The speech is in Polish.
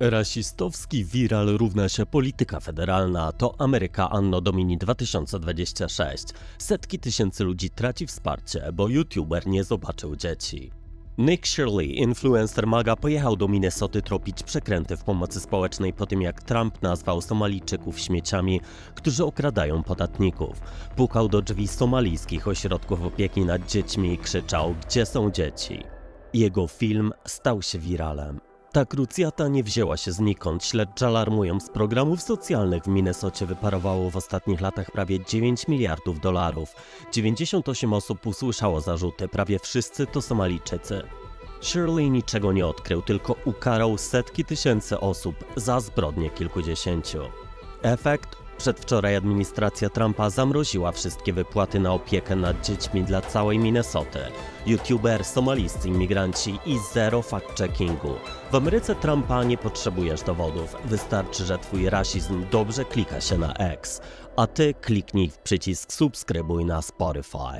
Rasistowski viral równa się polityka federalna. To Ameryka Anno Domini 2026. Setki tysięcy ludzi traci wsparcie, bo youtuber nie zobaczył dzieci. Nick Shirley, influencer MAGA, pojechał do Minnesoty tropić przekręty w pomocy społecznej po tym jak Trump nazwał Somalijczyków śmieciami, którzy okradają podatników. Pukał do drzwi somalijskich ośrodków opieki nad dziećmi i krzyczał: Gdzie są dzieci? Jego film stał się wiralem. Ta krucjata nie wzięła się znikąd. Śledczy alarmują, z programów socjalnych w Minnesocie wyparowało w ostatnich latach prawie 9 miliardów dolarów. 98 osób usłyszało zarzuty, prawie wszyscy to Somalijczycy. Shirley niczego nie odkrył, tylko ukarał setki tysięcy osób za zbrodnie kilkudziesięciu. Efekt? Przedwczoraj administracja Trumpa zamroziła wszystkie wypłaty na opiekę nad dziećmi dla całej Minnesoty. YouTuber, somalijscy imigranci i zero fact-checkingu. W Ameryce Trumpa nie potrzebujesz dowodów, wystarczy, że twój rasizm dobrze klika się na X, a ty kliknij w przycisk subskrybuj na Spotify.